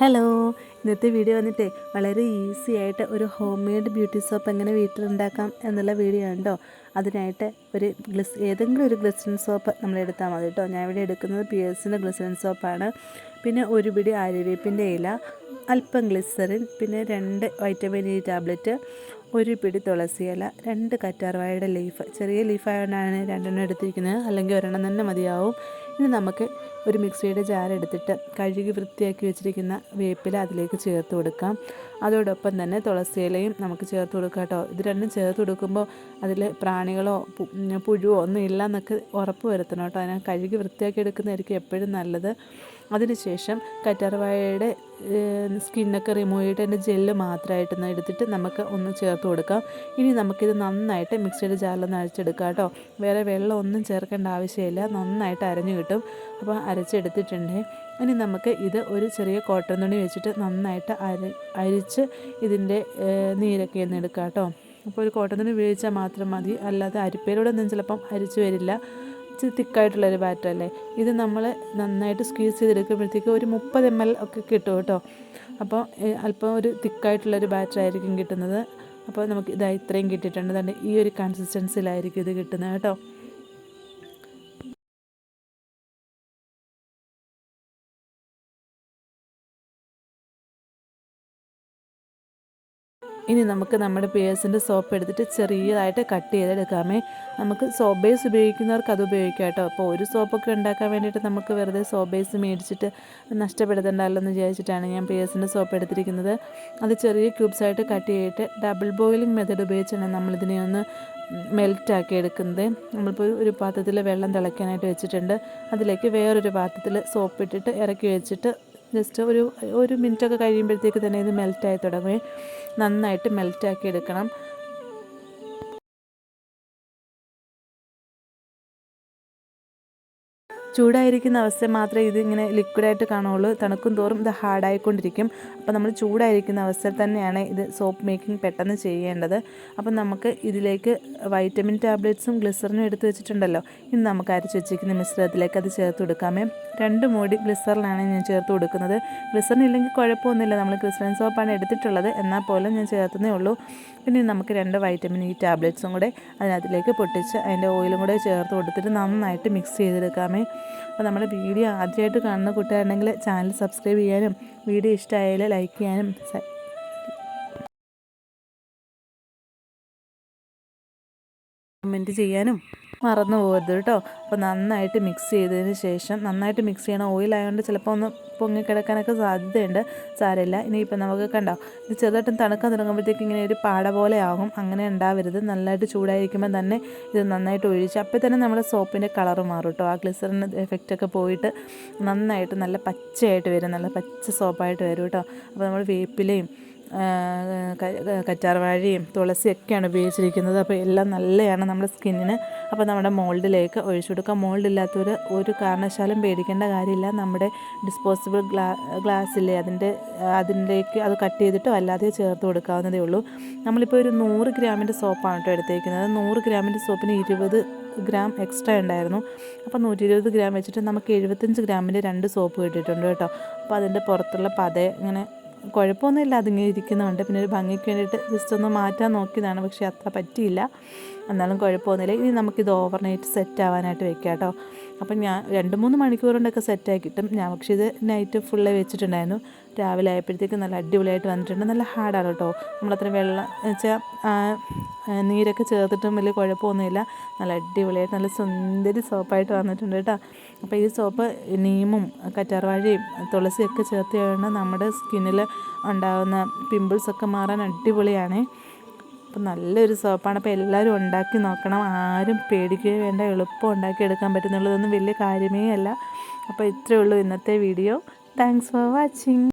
Hello. ഇന്നത്തെ video വന്നിട്ടേ വളരെ ഈസി ആയിട്ട് ഒരു ഹോം മെയ്ഡ് ബ്യൂട്ടി സോപ്പ് എങ്ങനെ വീട്ടിലുണ്ടാക്കാം എന്നുള്ള വീഡിയോ ഉണ്ടോ അതിനായിട്ട് ഒരു ഗ്ലിസ് ഏതെങ്കിലും ഒരു ഗ്ലിസറിൻ സോപ്പ് നമ്മൾ എടുത്താൽ മതി കേട്ടോ ഞാൻ ഇവിടെ എടുക്കുന്നത് പി പിയേഴ്സിന്റെ ഗ്ലിസറിൻ സോപ്പാണ് പിന്നെ ഒരു പിടി ആര്യവേപ്പിന്റെ ഇല അല്പം ഗ്ലിസറിൻ പിന്നെ രണ്ട് വൈറ്റമിൻ ഇ ടാബ്ലറ്റ് ഒരു പിടി തുളസി ഇല രണ്ട് കറ്റാർവാഴയുടെ ലീഫ് ചെറിയ ലീഫായതുകൊണ്ടാണ് രണ്ടെണ്ണം എടുത്തിരിക്കുന്നത്. അല്ലെങ്കിൽ ഒരെണ്ണം തന്നെ മതിയാവും. ഇനി നമുക്ക് ഒരു മിക്സിയുടെ ജാർ എടുത്തിട്ട് കഴുകി വൃത്തിയാക്കി വെച്ചിരിക്കുന്ന വേപ്പില അതിലേക്ക് ചേർത്ത് കൊടുക്കാം. അതോടൊപ്പം തന്നെ തുളസി ഇലയും നമുക്ക് ചേർത്ത് കൊടുക്കാം കേട്ടോ. ഇത് രണ്ടും ചേർത്ത് കൊടുക്കുമ്പോൾ അതിൽ പ്രാണികളോ പുഴുവോ ഒന്നും ഇല്ല എന്നൊക്കെ ഉറപ്പ് വരുത്തണം കേട്ടോ. അതിനെ കഴുകി വൃത്തിയാക്കി എടുക്കുന്നതായിരിക്കും എപ്പോഴും നല്ലത്. അതിനുശേഷം കറ്റാർവാഴയുടെ സ്കിന്നൊക്കെ റിമൂവ് ചെയ്തിട്ട് അതിന്റെ ജെല്ല് മാത്രമായിട്ടൊന്ന് എടുത്തിട്ട് നമുക്ക് ഒന്ന് ചേർത്ത് കൊടുക്കാം. ഇനി നമുക്കിത് നന്നായിട്ട് മിക്സിയുടെ ജാറിലൊന്ന് അഴിച്ചെടുക്കാം കേട്ടോ. വേറെ വെള്ളം ഒന്നും ചേർക്കേണ്ട ആവശ്യമില്ല. നന്നായിട്ട് അരഞ്ഞു അപ്പോൾ അരച്ചെടുത്തിട്ടുണ്ട്. ഇനി നമുക്ക് ഇത് ഒരു ചെറിയ കോട്ടൺ തുണി വെച്ചിട്ട് നന്നായിട്ട് അര അരിച്ച് ഇതിന്റെ നീരൊക്കെ ഒന്ന് എടുക്കാം കേട്ടോ. അപ്പോൾ ഒരു കോട്ടൺ തുണി ഉപയോഗിച്ചാൽ മാത്രം മതി. അല്ലാതെ അരിപ്പയിലൂടെ ഒന്നും ചിലപ്പം അരിച്ചു വരില്ല. ഇച്ചിരി തിക്കായിട്ടുള്ളൊരു ബാറ്ററല്ലേ ഇത് നമ്മൾ നന്നായിട്ട് സ്ക്വീസ് ചെയ്തെടുക്കുമ്പോഴത്തേക്ക് ഒരു മുപ്പത് എം എൽ ഒക്കെ കിട്ടും കേട്ടോ. അപ്പോൾ അല്പം ഒരു തിക്കായിട്ടുള്ളൊരു ബാറ്റർ ആയിരിക്കും കിട്ടുന്നത്. അപ്പോൾ നമുക്ക് ഇതാ ഇത്രയും കിട്ടിയിട്ടുണ്ട്. ഈ ഒരു കൺസിസ്റ്റൻസിലായിരിക്കും ഇത് കിട്ടുന്നത് കേട്ടോ. ഇനി നമുക്ക് നമ്മുടെ പേഴ്സിന്റെ സോപ്പ് എടുത്തിട്ട് ചെറിയതായിട്ട് കട്ട് ചെയ്തെടുക്കാമേ നമുക്ക് സോപ്പ് ബേസ് ഉപയോഗിക്കുന്നവർക്ക് അത് ഉപയോഗിക്കാം കേട്ടോ. അപ്പോൾ ഒരു സോപ്പൊക്കെ ഉണ്ടാക്കാൻ വേണ്ടിയിട്ട് നമുക്ക് വെറുതെ സോപ്പ് ബേസ് മേടിച്ചിട്ട് നഷ്ടപ്പെടുത്തണ്ടല്ലോ എന്ന് വിചാരിച്ചിട്ടാണ് ഞാൻ പേഴ്സിന്റെ സോപ്പ് എടുത്തിരിക്കുന്നത്. അത് ചെറിയ ക്യൂബ്സായിട്ട് കട്ട് ചെയ്തിട്ട് ഡബിൾ ബോയിലിംഗ് മെത്തേഡ് ഉപയോഗിച്ചാണ് നമ്മളിതിനെ ഒന്ന് മെൽറ്റാക്കി എടുക്കുന്നത്. നമ്മളിപ്പോൾ ഒരു പാത്രത്തിൽ വെള്ളം തിളയ്ക്കാനായിട്ട് വെച്ചിട്ടുണ്ട്. അതിലേക്ക് വേറൊരു പാത്രത്തിൽ സോപ്പ് ഇട്ടിട്ട് ഇറക്കി വെച്ചിട്ട് ജസ്റ്റ് ഒരു ഒരു മിനിറ്റൊക്കെ കഴിയുമ്പോഴത്തേക്ക് തന്നെ ഇത് മെൽറ്റായി തുടങ്ങുകയും നന്നായിട്ട് മെൽറ്റാക്കി എടുക്കണം. ചൂടായിരിക്കുന്ന അവസ്ഥ മാത്രമേ ഇത് ഇങ്ങനെ ലിക്വിഡായിട്ട് കാണുള്ളൂ തണുക്കും തോറും ഇത് ഹാർഡായിക്കൊണ്ടിരിക്കും അപ്പോൾ നമ്മൾ ചൂടായിരിക്കുന്ന അവസ്ഥയിൽ തന്നെയാണ് ഇത് സോപ്പ് മേക്കിംഗ് പെട്ടെന്ന് ചെയ്യേണ്ടത്. അപ്പം നമുക്ക് ഇതിലേക്ക് വൈറ്റമിൻ ടാബ്ലറ്റ്സും ഗ്ലിസറിനും എടുത്ത് വെച്ചിട്ടുണ്ടല്ലോ. ഇനി നമുക്ക് അരച്ച് വെച്ചിരിക്കുന്ന മിശ്രിതത്തിലേക്ക് അത് ചേർത്ത് കൊടുക്കാമേ. രണ്ട് മൂടി ഗ്ലിസറിനാണ് ഞാൻ ചേർത്ത് കൊടുക്കുന്നത്. ഗ്ലിസറിൻ ഇല്ലെങ്കിൽ കുഴപ്പമൊന്നുമില്ല. നമ്മൾ ഗ്ലിസറിൻ സോപ്പാണ് എടുത്തിട്ടുള്ളത്. എന്നാൽ പോലും ഞാൻ ചേർത്തുന്നേ ഉള്ളൂ. പിന്നെ നമുക്ക് രണ്ട് വൈറ്റമിൻ ഇ ടാബ്ലറ്റ്സും കൂടെ അതിനകത്തിലേക്ക് പൊട്ടിച്ച് അതിന്റെ ഓയിലും കൂടെ ചേർത്ത് കൊടുത്തിട്ട് നന്നായിട്ട് മിക്സ് ചെയ്തെടുക്കാമേ. അപ്പോൾ നമ്മുടെ വീഡിയോ ആദ്യമായിട്ട് കാണുന്ന കൂട്ടുകാരുണ്ടെങ്കിൽ ചാനൽ സബ്സ്ക്രൈബ് ചെയ്യാനും വീഡിയോ ഇഷ്ടമായാൽ ലൈക്ക് ചെയ്യാനും കമന്റ് ചെയ്യാനും മറന്നു പോകരുത് കേട്ടോ. അപ്പോൾ നന്നായിട്ട് മിക്സ് ചെയ്തതിന് ശേഷം നന്നായിട്ട് മിക്സ് ചെയ്യണം ഓയിലായതുകൊണ്ട് ചിലപ്പോൾ ഒന്ന് പൊങ്ങിക്കിടക്കാനൊക്കെ സാധ്യതയുണ്ട്. സാരമില്ല. ഇനിയിപ്പോൾ നമുക്ക് കണ്ടോ ഇത് ചെറുതായിട്ടും തണുക്കാൻ തുടങ്ങുമ്പോഴത്തേക്ക് ഇങ്ങനെ ഒരു പാട പോലെ ആകും. അങ്ങനെ ഉണ്ടാവരുത്. നല്ലതായിട്ട് ചൂടായിരിക്കുമ്പോൾ തന്നെ ഇത് നന്നായിട്ട് ഒഴിച്ച് അപ്പോൾ തന്നെ നമ്മുടെ സോപ്പിന്റെ കളർ മാറും കേട്ടോ. ആ ഗ്ലിസറിന് എഫക്റ്റൊക്കെ പോയിട്ട് നന്നായിട്ട് നല്ല പച്ചയായിട്ട് വരും. നല്ല പച്ച സോപ്പായിട്ട് വരും കേട്ടോ. അപ്പോൾ നമ്മൾ വേപ്പിലയും കറ്റാർവാഴയും തുളസിയൊക്കെയാണ് ഉപയോഗിച്ചിരിക്കുന്നത്. അപ്പോൾ എല്ലാം നല്ലതാണ് നമ്മുടെ സ്കിന്നിന്. അപ്പോൾ നമ്മുടെ മോൾഡിലേക്ക് ഒഴിച്ചു കൊടുക്കാം. മോൾഡില്ലാത്തൊരു ഒരു കാരണവശാലും പേടിക്കേണ്ട കാര്യമില്ല. നമ്മുടെ ഡിസ്പോസിബിൾ ഗ്ലാ ഗ്ലാസ്സില്ലേ അതിന്റെ അതിലേക്ക് അത് കട്ട് ചെയ്തിട്ടോ അല്ലാതെ ചേർത്ത് കൊടുക്കാവുന്നതേ ഉള്ളൂ. നമ്മളിപ്പോൾ ഒരു നൂറ് ഗ്രാമിന്റെ സോപ്പാണ് കേട്ടോ എടുത്തേക്കുന്നത്. നൂറ് ഗ്രാമിന്റെ സോപ്പിന് ഇരുപത് ഗ്രാം എക്സ്ട്രാ ഉണ്ടായിരുന്നു. അപ്പോൾ നൂറ്റി ഇരുപത് ഗ്രാം വെച്ചിട്ട് നമുക്ക് എഴുപത്തഞ്ച് ഗ്രാമിന്റെ രണ്ട് സോപ്പ് കിട്ടിയിട്ടുണ്ട് കേട്ടോ. അപ്പോൾ അതിന്റെ പുറത്തുള്ള പത ഇങ്ങനെ കുഴപ്പമൊന്നുമില്ല അതിങ്ങനെ ഇരിക്കുന്നുണ്ട് പിന്നെ ഒരു ഭംഗിക്ക് വേണ്ടിയിട്ട് ജസ്റ്റ് ഒന്ന് മാറ്റാൻ നോക്കിയതാണ് പക്ഷേ അത്ര പറ്റിയില്ല. എന്നാലും കുഴപ്പമൊന്നുമില്ല. ഇനി നമുക്കിത് ഓവർനൈറ്റ് സെറ്റ് ആവാനായിട്ട് വെക്കാം കേട്ടോ അപ്പം ഞാൻ രണ്ട് മൂന്ന് മണിക്കൂർ സെറ്റായി കിട്ടും. ഞാൻ പക്ഷേ ഇത് നൈറ്റ് ഫുള്ള് വെച്ചിട്ടുണ്ടായിരുന്നു. രാവിലെ ആയപ്പോഴത്തേക്ക് നല്ല അടിപൊളിയായിട്ട് വന്നിട്ടുണ്ട്. നല്ല ഹാർഡാണ് കേട്ടോ. നമ്മളത്ര വെള്ളം വെച്ചാൽ നീരൊക്കെ ചേർത്തിട്ടും വലിയ കുഴപ്പമൊന്നുമില്ല. നല്ല അടിപൊളിയായിട്ട് നല്ല സുന്ദരി സോപ്പായിട്ട് വന്നിട്ടുണ്ട് കേട്ടോ. അപ്പോൾ ഈ സോപ്പ് നീമും കറ്റാർവാഴയും തുളസിയൊക്കെ ചേർത്ത് കഴിഞ്ഞാൽ നമ്മുടെ സ്കിന്നിൽ ഉണ്ടാകുന്ന പിമ്പിൾസൊക്കെ മാറാൻ അടിപൊളിയാണ്. അപ്പം നല്ലൊരു സോപ്പാണ്. അപ്പോൾ എല്ലാവരും ഉണ്ടാക്കി നോക്കണം. ആരും പേടിക്കുകയോ വേണ്ട. എളുപ്പം ഉണ്ടാക്കിയെടുക്കാൻ പറ്റുന്നുള്ളതൊന്നും വലിയ കാര്യമേ അല്ല. അപ്പോൾ ഇത്രയേ ഉള്ളൂ ഇന്നത്തെ വീഡിയോ. Thanks for watching